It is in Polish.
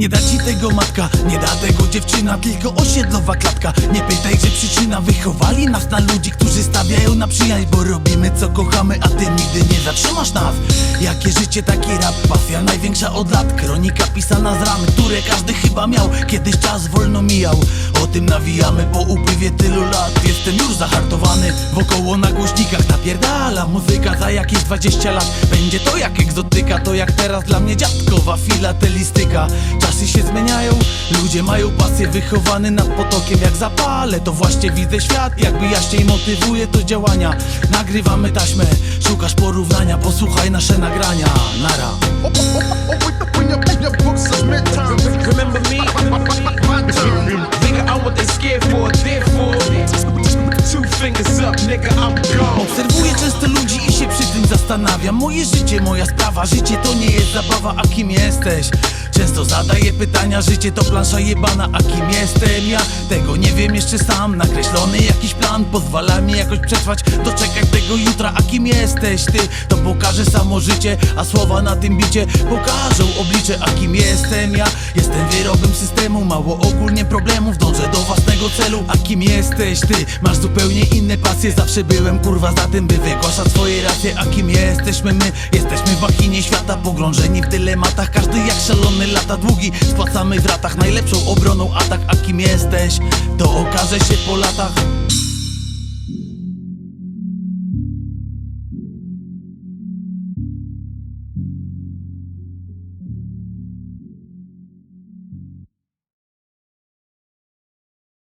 Nie da ci tego matka, nie da tego dziewczyna Tylko osiedlowa klatka. Nie pytaj, gdzie przyczyna Wychowali nas na ludzi, którzy stawiają na przyjaźń Bo robimy co kochamy, a ty nigdy nie zatrzymasz nas. Jakie życie, taki rap Pasja największa od lat. Kronika pisana z ran, które każdy chyba miał. Kiedyś czas wolno mijał. O tym nawijamy po upływie tylu lat Jestem już zahartowany. Wokoło na głośnikach napierdala Muzyka za jakieś 20 lat. Będzie to jak egzotyka. To jak teraz dla mnie dziadkowa filatelistyka Czasy się zmieniają. Ludzie mają pasję wychowany nad potokiem. Jak zapalę to właśnie widzę świat. Jakby jaśniej motywuje to działania. Nagrywamy taśmę. Szukasz porównania. Posłuchaj nasze nagrania nigga, I'm gone. Obserwuję często ludzi i się przy tym zastanawiam Moje życie, moja sprawa, życie to nie jest zabawa, a kim jesteś? Często zadaję pytania, życie to plansza jebana, a kim jestem ja? Tego nie wiem jeszcze sam, nakreślony jakiś plan Pozwala mi jakoś przetrwać, doczekać tego jutra, a kim jesteś ty? To pokaże samo życie, a słowa na tym bicie pokażą oblicze, a kim jestem ja? Jestem wyrobem mało ogólnie problemów, dążę do własnego celu? A kim jesteś ty? Masz zupełnie inne pasje, zawsze byłem kurwa za tym, by wygłaszać swoje racje. A kim jesteśmy my? Jesteśmy w machinie świata, pogrążeni w dylematach. Każdy jak szalony lata długi, spłacamy w ratach Najlepszą obroną. Atak, a kim jesteś? To okaże się po latach